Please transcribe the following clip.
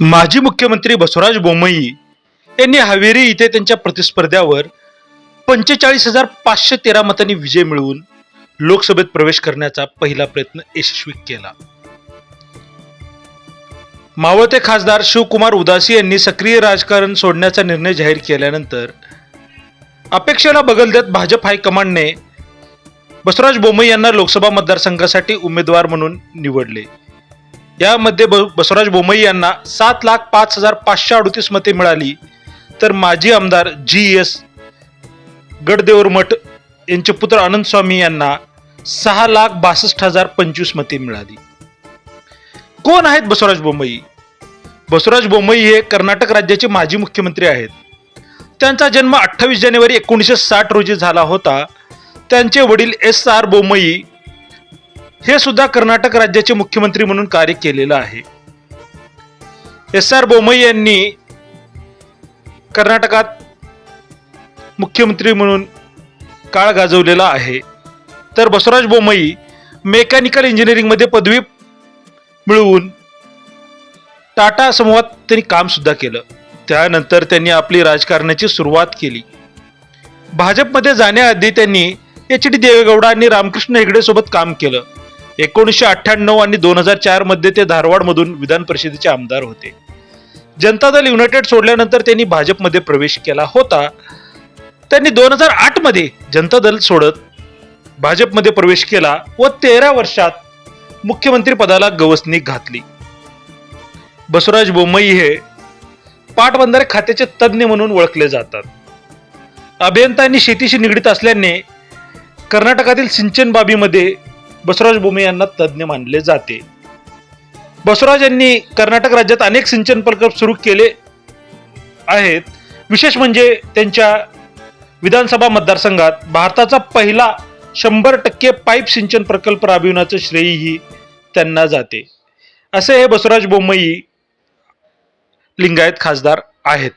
माजी मुख्यमंत्री बसवराज बोमई यांनी हावेरी इथे त्यांच्या प्रतिस्पर्ध्यावर पंचेचाळीस हजार पाचशे तेरा मतांनी विजय मिळवून लोकसभेत प्रवेश करण्याचा पहिला प्रयत्न यशस्वी केला. मावळते खासदार शिवकुमार उदासी यांनी सक्रिय राजकारण सोडण्याचा निर्णय जाहीर केल्यानंतर अपेक्षेला बगल देत भाजप हायकमांडने बसवराज बोमई यांना लोकसभा मतदारसंघासाठी उमेदवार म्हणून निवडले. यामध्ये ब- बसवराज बोमई यांना सात लाख पाच हजार पाचशे अडतीस मते मिळाली. तर माजी आमदार जी एस गडदेवरमठ यांचे पुत्र आनंद स्वामी यांना सहा लाख बासष्ट हजार पंचवीस मते मिळाली. कोण आहेत बसवराज बोमई? बसवराज बोमई हे कर्नाटक राज्याचे माजी मुख्यमंत्री आहेत. त्यांचा जन्म अठ्ठावीस जानेवारी एकोणीसशे साठ रोजी झाला होता. त्यांचे वडील एस आर बोमई हे सुद्धा कर्नाटक राज्याचे मुख्यमंत्री म्हणून कार्य केलेलं आहे. एस आर बोमई यांनी कर्नाटकात मुख्यमंत्री म्हणून काळ गाजवलेला आहे. तर बसवराज बोमई मेकॅनिकल इंजिनिअरिंगमध्ये पदवी मिळवून टाटा समूहात त्यांनी काम सुद्धा केलं. त्यानंतर त्यांनी आपली राजकारणाची सुरुवात केली. भाजपमध्ये जाण्याआधी त्यांनी एच डी देवेगौडा आणि रामकृष्ण हेगडे सोबत काम केलं. एकोणीसशे अठ्ठ्याण्णव आणि दोन हजार चारमध्ये ते धारवाडमधून विधान परिषदेचे आमदार होते. जनता दल युनायटेड सोडल्यानंतर त्यांनी भाजपमध्ये प्रवेश केला होता. त्यांनी दोन हजार आठमध्ये जनता दल सोडत भाजपमध्ये प्रवेश केला व तेरा वर्षात मुख्यमंत्री पदाला गवसणी घातली. बसवराज बोमई हे पाटबंधारे खात्याचे तज्ज्ञ म्हणून ओळखले जातात. अभियंता आणि शेतीशी निगडीत असल्याने कर्नाटकातील सिंचन बाबीमध्ये बसवराज बोमे यांना तज्ज्ञ मानले जाते. बसवराज यांनी कर्नाटक राज्यात अनेक सिंचन प्रकल्प सुरू केले आहेत. विशेष म्हणजे त्यांच्या विधानसभा मतदारसंघात भारताचा पहिला शंभर टक्के पाईप सिंचन प्रकल्प राबविण्याचं श्रेयही त्यांना जाते. असे हे बसवराज बोमई लिंगायत खासदार आहेत.